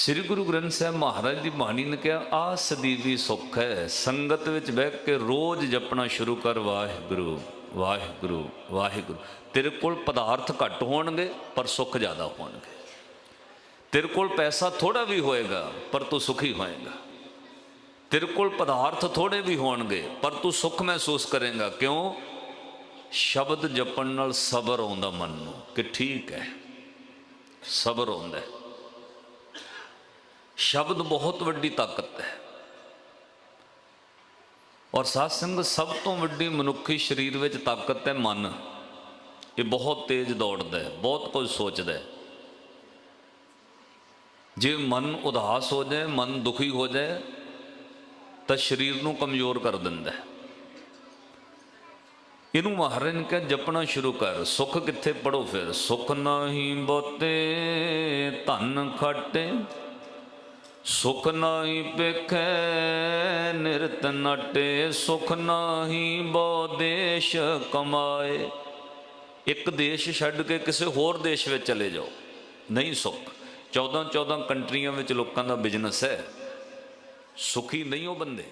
ਸ੍ਰੀ ਗੁਰੂ ਗ੍ਰੰਥ ਸਾਹਿਬ ਮਹਾਰਾਜ ਦੀ ਬਾਣੀ ਨੇ ਕਿਹਾ, ਆ ਸਦੀਵੀ ਸੁੱਖ ਹੈ, ਸੰਗਤ ਵਿੱਚ ਬਹਿ ਕੇ ਰੋਜ਼ ਜਪਣਾ ਸ਼ੁਰੂ ਕਰ, ਵਾਹਿਗੁਰੂ ਵਾਹਿਗੁਰੂ ਵਾਹਿਗੁਰੂ। ਤੇਰੇ ਕੋਲ ਪਦਾਰਥ ਘੱਟ ਹੋਣਗੇ, ਪਰ ਸੁੱਖ ਜ਼ਿਆਦਾ ਹੋਣਗੇ। ਤੇਰੇ ਕੋਲ ਪੈਸਾ ਥੋੜਾ ਵੀ ਹੋਏਗਾ, ਪਰ ਤੂੰ ਸੁਖੀ ਹੋਏਗਾ। ਤੇਰੇ ਕੋਲ ਪਦਾਰਥ ਥੋੜੇ ਵੀ ਹੋਣਗੇ, ਪਰ ਤੂੰ ਸੁੱਖ ਮਹਿਸੂਸ ਕਰੇਗਾ। ਕਿਉਂ? ਸ਼ਬਦ ਜਪਣ ਨਾਲ ਸਬਰ ਆਉਂਦਾ ਮਨ ਨੂੰ, ਕਿ ਠੀਕ ਹੈ, ਸਬਰ ਆਉਂਦਾ ਹੈ। ਸ਼ਬਦ ਬਹੁਤ ਵੱਡੀ ਤਾਕਤ ਹੈ। ਔਰ ਸਾਧ ਸੰਗਤ ਸਭ ਤੋਂ ਵੱਡੀ ਮਨੁੱਖੀ ਸਰੀਰ ਵਿੱਚ ਤਾਕਤ ਹੈ ਮਨ। ਇਹ ਬਹੁਤ ਤੇਜ਼ ਦੌੜਦਾ ਹੈ, ਬਹੁਤ ਕੁਝ ਸੋਚਦਾ ਹੈ। ਜੇ ਮਨ ਉਦਾਸ ਹੋ ਜਾਏ, ਮਨ ਦੁਖੀ ਹੋ ਜਾਏ, ਤਾਂ ਸਰੀਰ ਨੂੰ ਕਮਜ਼ੋਰ ਕਰ ਦਿੰਦਾ ਹੈ। ਇਹਨੂੰ ਮਹਾਰਾਜ ਨੇ ਕਿਹਾ, ਜਪਣਾ ਸ਼ੁਰੂ ਕਰ, ਸੁੱਖ ਕਿੱਥੇ ਪੜੋ ਫਿਰ? ਸੁੱਖ ਨਹੀਂ ਬੋਤੇ ਧਨ ਖਟੇ। ਸੁਖ ਨਾਹੀ ਪੇਖੈ, ਨਿਰਤ ਨਟੇ, ਸੁਖ ਨਾਹੀ ਬੋ ਦੇਸ਼ ਕਮਾਏ। ਇੱਕ ਦੇਸ਼ ਛੱਡ ਕੇ ਕਿਸੇ ਹੋਰ ਦੇਸ਼ ਵਿੱਚ ਚਲੇ ਜਾਓ, ਨਹੀਂ ਸੁਖ। 14 14 ਕੰਟਰੀਆਂ ਵਿੱਚ ਲੋਕਾਂ ਦਾ ਬਿਜ਼ਨਸ ਹੈ। ਸੁਖੀ ਨਹੀਂ ਉਹ ਬੰਦੇ।